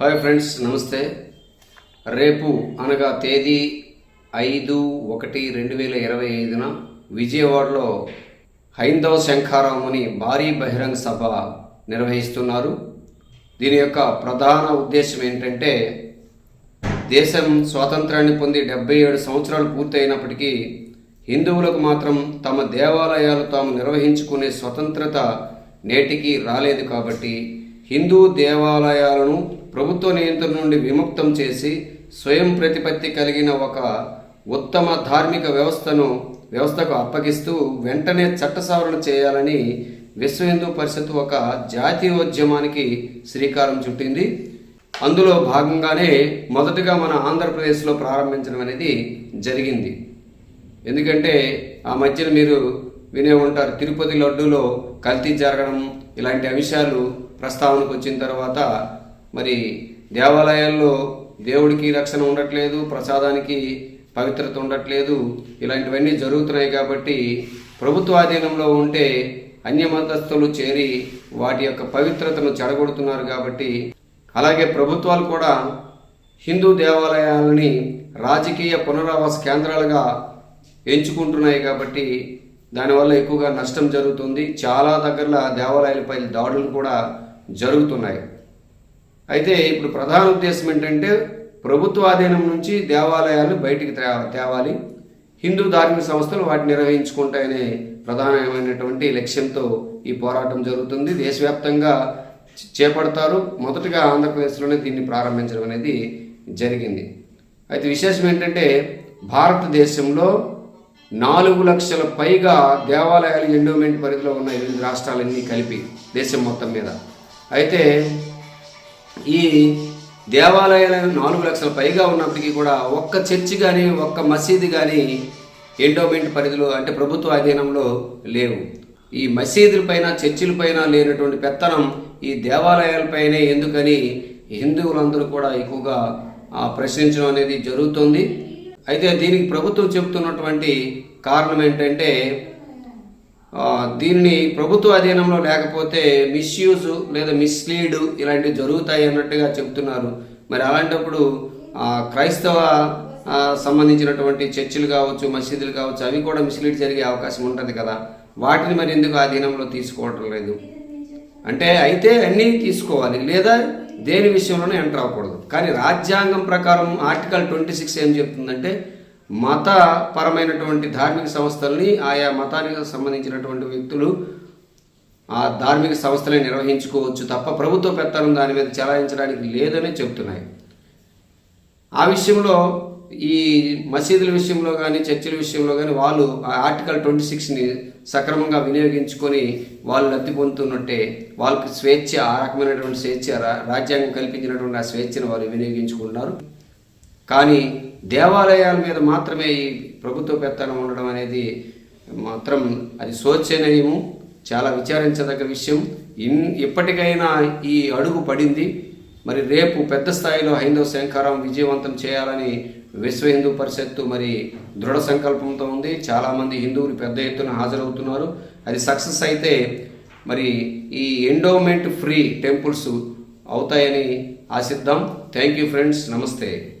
Hi friends నమస్తే. రేపు అనగా తేదీ ఐదు ఒకటి రెండు వేల ఇరవై ఐదున విజయవాడలో హైందవ శంఖారాముని భారీ బహిరంగ సభ నిర్వహిస్తున్నారు. దీని యొక్క ప్రధాన ఉద్దేశం ఏంటంటే దేశం స్వాతంత్రాన్ని పొంది డెబ్బై ఏడు సంవత్సరాలు పూర్తయినప్పటికీ హిందువులకు మాత్రం తమ దేవాలయాలు తాము నిర్వహించుకునే స్వతంత్రత నేటికి రాలేదు కాబట్టి హిందూ దేవాలయాలను ప్రభుత్వ నియంత్రణ నుండి విముక్తం చేసి స్వయం ప్రతిపత్తి కలిగిన ఒక ఉత్తమ ధార్మిక వ్యవస్థను వ్యవస్థకు అప్పగిస్తూ వెంటనే చట్ట సవరణ చేయాలని విశ్వ హిందూ పరిషత్ ఒక జాతీయోద్యమానికి శ్రీకారం చుట్టింది. అందులో భాగంగానే మొదటగా మన ఆంధ్రప్రదేశ్లో ప్రారంభించడం అనేది జరిగింది. ఎందుకంటే ఆ మధ్యన మీరు వినే ఉంటారు. తిరుపతి లడ్డూలో కల్తీ జరగడం ఇలాంటి అంశాలు ప్రస్తావనకు వచ్చిన తర్వాత మరి దేవాలయాల్లో దేవుడికి రక్షణ ఉండట్లేదు ప్రసాదానికి పవిత్రత ఉండట్లేదు ఇలాంటివన్నీ జరుగుతున్నాయి కాబట్టి ప్రభుత్వ ఆధీనంలో ఉంటే అన్యమతస్థులు చేరి వాటి యొక్క పవిత్రతను చెడగొడుతున్నారు కాబట్టి అలాగే ప్రభుత్వాలు కూడా హిందూ దేవాలయాలని రాజకీయ పునరావాస కేంద్రాలుగా ఎంచుకుంటున్నాయి కాబట్టి దానివల్ల ఎక్కువగా నష్టం జరుగుతుంది. చాలా దగ్గరలో దేవాలయాలపై దాడులు కూడా జరుగుతున్నాయి. అయితే ఇప్పుడు ప్రధాన ఉద్దేశం ఏంటంటే ప్రభుత్వ ఆధీనం నుంచి దేవాలయాలు బయటికి తే- తేవాలి. హిందూ ధార్మిక సంస్థలు వాటిని నిర్వహించుకుంటాయనే ప్రధానమైనటువంటి లక్ష్యంతో ఈ పోరాటం జరుగుతుంది. దేశవ్యాప్తంగా చేపడతారు. మొదటగా ఆంధ్రప్రదేశ్లోనే దీన్ని ప్రారంభించడం అనేది జరిగింది. అయితే విశేషం ఏంటంటే భారతదేశంలో నాలుగు లక్షల పైగా దేవాలయాలు ఎండోమెంట్ పరిధిలో ఉన్న ఎనిమిది రాష్ట్రాలన్నీ కలిపి దేశం మొత్తం మీద. అయితే ఈ దేవాలయాలు నాలుగు లక్షల పైగా ఉన్నప్పటికీ కూడా ఒక్క చర్చి కానీ ఒక్క మసీదు కానీ ఎండోమెంట్ పరిధిలో అంటే ప్రభుత్వ అధీనంలో లేవు. ఈ మసీదులపైన చర్చిలపైన లేనటువంటి పెత్తనం ఈ దేవాలయాలపైనే ఎందుకని హిందువులందరూ కూడా ఎక్కువగా ప్రశ్నించడం అనేది జరుగుతుంది. అయితే దీనికి ప్రభుత్వం చెబుతున్నటువంటి కారణం ఏంటంటే దీన్ని ప్రభుత్వ అధీనంలో లేకపోతే మిస్యూజ్ లేదా మిస్లీడ్ ఇలాంటివి జరుగుతాయి అన్నట్టుగా చెప్తున్నారు. మరి అలాంటప్పుడు క్రైస్తవ సంబంధించినటువంటి చర్చిలు కావచ్చు మసీదులు కావచ్చు అవి కూడా మిస్లీడ్ జరిగే అవకాశం ఉంటుంది కదా. వాటిని మరి ఎందుకు అధీనంలో తీసుకోవటం లేదు? అంటే అయితే అన్నీ తీసుకోవాలి లేదా దేని విషయంలోనే ఎంటర్ అవ్వకూడదు. కానీ రాజ్యాంగం ప్రకారం ఆర్టికల్ ట్వంటీ సిక్స్ ఏం చెప్తుందంటే మతపరమైనటువంటి ధార్మిక సంస్థల్ని ఆయా మతానికి సంబంధించినటువంటి వ్యక్తులు ఆ ధార్మిక సంస్థలే నిర్వహించుకోవచ్చు తప్ప ప్రభుత్వ పెత్తనం దాని మీద చెలాయించడానికి లేదని చెబుతున్నాయి. ఆ విషయంలో ఈ మసీదుల విషయంలో కానీ చర్చిల విషయంలో కానీ వాళ్ళు ఆ ఆర్టికల్ ట్వంటీ సిక్స్ని సక్రమంగా వినియోగించుకొని వాళ్ళు లబ్ధి పొందుతున్నట్టే వాళ్ళకి స్వేచ్ఛ ఆ రకమైనటువంటి స్వేచ్ఛ రాజ్యాంగం కల్పించినటువంటి ఆ స్వేచ్ఛను వాళ్ళు వినియోగించుకుంటున్నారు. కానీ దేవాలయాల మీద మాత్రమే ఈ ప్రభుత్వ పెత్తనం ఉండడం అనేది మాత్రం అది శోచనీయము చాలా విచారించదగ్గ విషయం. ఇన్ ఇప్పటికైనా ఈ అడుగు పడింది. మరి రేపు పెద్ద స్థాయిలో హైందవ శంఖారం విజయవంతం చేయాలని విశ్వ హిందూ పరిషత్తు మరి దృఢ సంకల్పంతో ఉంది. చాలామంది హిందువులు పెద్ద ఎత్తున హాజరవుతున్నారు. అది సక్సెస్ అయితే మరి ఈ ఎండోమెంట్ ఫ్రీ టెంపుల్స్ అవుతాయని ఆశిద్దాం. Thank you friends. నమస్తే.